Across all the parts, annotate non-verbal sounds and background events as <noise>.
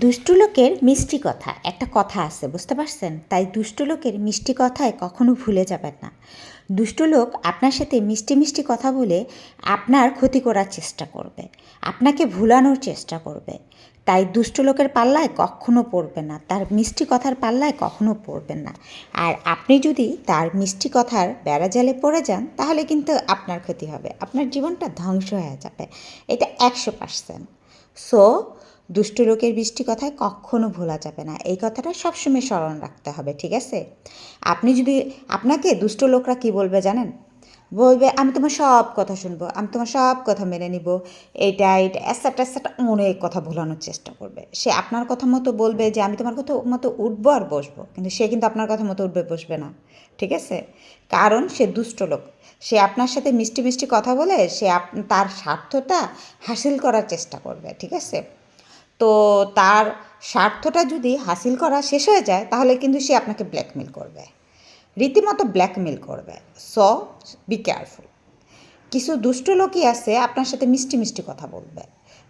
দুষ্টু লোকের মিষ্টি কথা, একটা কথা আছে, বুঝতে পারছেন? তাই দুষ্টু লোকের মিষ্টি কথায় কখনো ভুলে যাবেন না। দুষ্টু লোক আপনার সাথে মিষ্টি মিষ্টি কথা বলে আপনার ক্ষতি করার চেষ্টা করবে, আপনাকে ভুলানোর চেষ্টা করবে। তাই দুষ্ট লোকের পাল্লায় কখনো পড়বে না, তার মিষ্টি কথার পাল্লায় কখনো পড়বেন না। আর আপনি যদি তার মিষ্টি কথার বেড়াজালে পড়ে যান, তাহলে কিন্তু আপনার ক্ষতি হবে, আপনার জীবনটা ধ্বংস হয়ে যাবে, এটা একশো পার্সেন্ট। সো দুষ্ট লোকের বৃষ্টি কথায় কখনো ভোলা যাবে না। এই কথাটা সবসময় স্মরণ রাখতে হবে, ঠিক আছে? আপনি যদি, আপনাকে দুষ্ট লোকরা কি বলবে জানেন? বলবে, আমি তোমার সব কথা শুনব, আমি তোমার সব কথা মেনে নিব। এইটা এইটা এসাটা এসাটা অনেক কথা ভোলানোর চেষ্টা করবে। সে আপনার কথা মতো বলবে যে, আমি তোমার কথা মতো উঠবো আর বসবো। কিন্তু সে কিন্তু আপনার কথা মতো উঠবে, বসবে না, ঠিক আছে? কারণ সে দুষ্ট লোক। সে আপনার সাথে মিষ্টি মিষ্টি কথা বলে সে তার স্বার্থটা হাসিল করার চেষ্টা করবে, ঠিক আছে? তো তার স্বার্থটা যদি হাসিল করা শেষ হয়ে যায়, তাহলে কিন্তু সে আপনাকে ব্ল্যাকমেল করবে। রীতিমতো ব্ল্যাকমেল করবে। স বি কেয়ারফুল কিছু দুষ্ট লোকই আছে, আপনার সাথে মিষ্টি মিষ্টি কথা বলবে।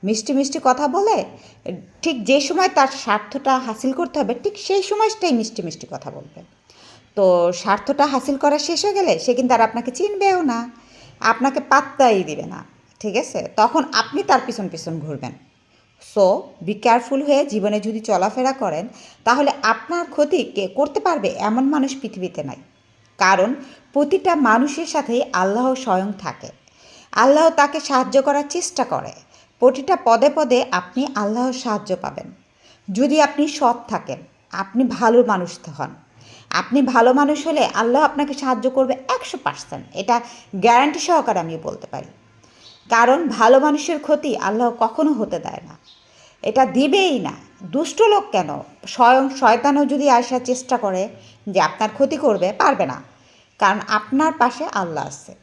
মিষ্টি মিষ্টি কথা বলে ঠিক যে সময় তার স্বার্থটা হাসিল করতে হবে, ঠিক সেই সময়টাই মিষ্টি মিষ্টি কথা বলবে। তো স্বার্থটা হাসিল করা শেষ হয়ে গেলে সে কিন্তু আর আপনাকে চিনবেও না। আপনাকে পাত্তাই দিবে না। ঠিক আছে? তখন আপনি তার পিছন পিছন ঘুরবেন। সো বি কেয়ারফুল হয়ে জীবনে যদি চলাফেরা করেন, তাহলে আপনার ক্ষতি কে করতে পারবে এমন মানুষ পৃথিবীতে নাই। কারণ প্রতিটা মানুষের সাথেই আল্লাহ স্বয়ং থাকে। আল্লাহ তাকে সাহায্য করার চেষ্টা করে। প্রতিটা পদে পদে আপনি আল্লাহর সাহায্য পাবেন। যদি আপনি সৎ থাকেন, আপনি ভালো মানুষ হন। আপনি ভালো মানুষ হলে আল্লাহ আপনাকে সাহায্য করবে একশো পার্সেন্ট এটা গ্যারান্টি সহকারে আমি বলতে পারি। কারণ ভালো মানুষের ক্ষতি আল্লাহ কখনো হতে দেয় না। এটা দিবেই না। দুষ্ট লোক কেন? স্বয়ং শয়তানও যদি আসার চেষ্টা করে যে আপনার ক্ষতি করবে, পারবে না। কারণ আপনার পাশে আল্লাহ আছে।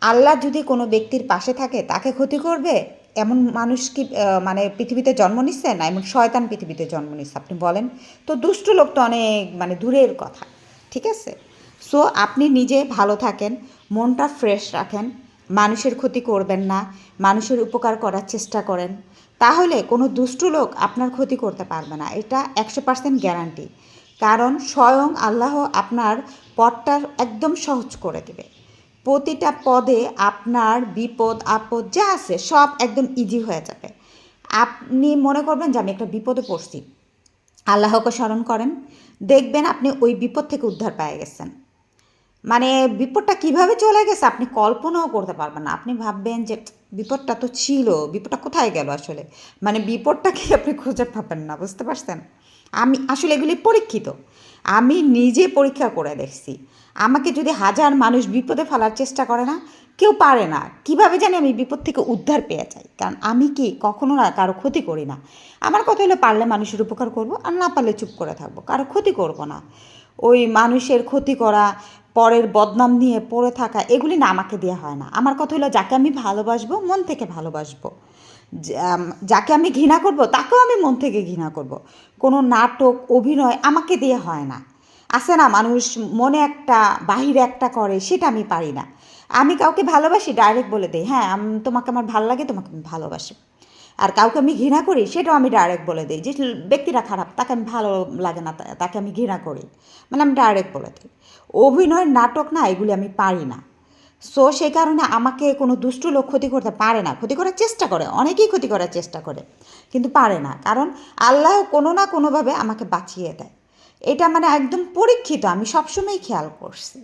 আল্লাহ যদি কোনো ব্যক্তির পাশে থাকে, তাকে ক্ষতি করবে? এমন মানুষ কি মানে পৃথিবীতে জন্ম নিচ্ছে না এমন শয়তান পৃথিবীতে জন্ম নিচ্ছে আপনি বলেন। তো দুষ্ট লোক তো অনেক মানে দূরের কথা। ঠিক আছে? সো আপনি নিজে ভালো থাকেন, মনটা ফ্রেশ রাখেন। মানুষের ক্ষতি করবেন না, মানুষের উপকার করার চেষ্টা করেন। তাহলে কোনো দুষ্ট লোক আপনার ক্ষতি করতে পারবে না, এটা একশো পার্সেন্ট গ্যারান্টি কারণ স্বয়ং আল্লাহ আপনার পথটা একদম সহজ করে দেবে। প্রতিটা পদে আপনার বিপদ, আপদ যা আছে সব একদম ইজি হয়ে যাবে। আপনি মনে করবেন যে আমি একটা বিপদে পড়ছি। আল্লাহকে স্মরণ করেন। দেখবেন আপনি ওই বিপদ থেকে উদ্ধার পেয়ে গেছেন। মানে বিপদটা কীভাবে চলে গেছে আপনি কল্পনাও করতে পারবেন না। আপনি ভাববেন যে, বিপদটা তো ছিল, বিপদটা কোথায় গেল আসলে? মানে বিপদটা কি <laughs> আপনি খুঁজে পাবেন না, বুঝতে পারছেন? আমি, আসলে এগুলি পরীক্ষিত। আমি নিজে পরীক্ষা করে দেখছি। আমাকে যদি হাজার মানুষ বিপদে ফেলার চেষ্টা করে না, কেউ পারে না। কীভাবে জানি আমি বিপদ থেকে উদ্ধার পেয়ে যাই? কারণ আমি কি কখনো না কারও ক্ষতি করি না? আমার কথা হলো পারলে মানুষের উপকার করব, আর না পারলে চুপ করে থাকব। কারও ক্ষতি করব না। ওই মানুষের ক্ষতি করা পরের বদনাম নিয়ে পড়ে থাকা, এগুলি না আমাকে দেওয়া হয় না। আমার কথা হলো, যাকে আমি ভালোবাসবো, মন থেকে ভালোবাসবো। যাকে আমি ঘৃণা করব, তাকেও আমি মন থেকে ঘৃণা করব। কোনো নাটক, অভিনয় আমাকে দিয়ে হয় না। আছে না, মানুষ মনে একটা, বাহিরে একটা করে, সেটা আমি পারি না। আমি কাউকে ভালোবাসি, ডাইরেক্ট বলে দিই হ্যাঁ তোমাকে আমার ভালো লাগে, তোমাকে আমি ভালোবাসি। আর কাউকে আমি ঘৃণা করি, সেটাও আমি ডাইরেক্ট বলে দিই। যে ব্যক্তিটা খারাপ, তাকে আমি ভালো লাগে না তাকে আমি ঘৃণা করি। মানে আমি ডাইরেক্ট বলে দিই। অভিনয় নাটক না, এগুলি আমি পারি না। সো সেই কারণে আমাকে কোনো দুষ্ট লোক ক্ষতি করতে পারে না। ক্ষতি করার চেষ্টা করে, অনেকেই ক্ষতি করার চেষ্টা করে, কিন্তু পারে না। কারণ আল্লাহ কোনো না কোনোভাবে আমাকে বাঁচিয়ে দেয়। এটা মানে একদম পরীক্ষিত, আমি সবসময় খেয়াল করছি।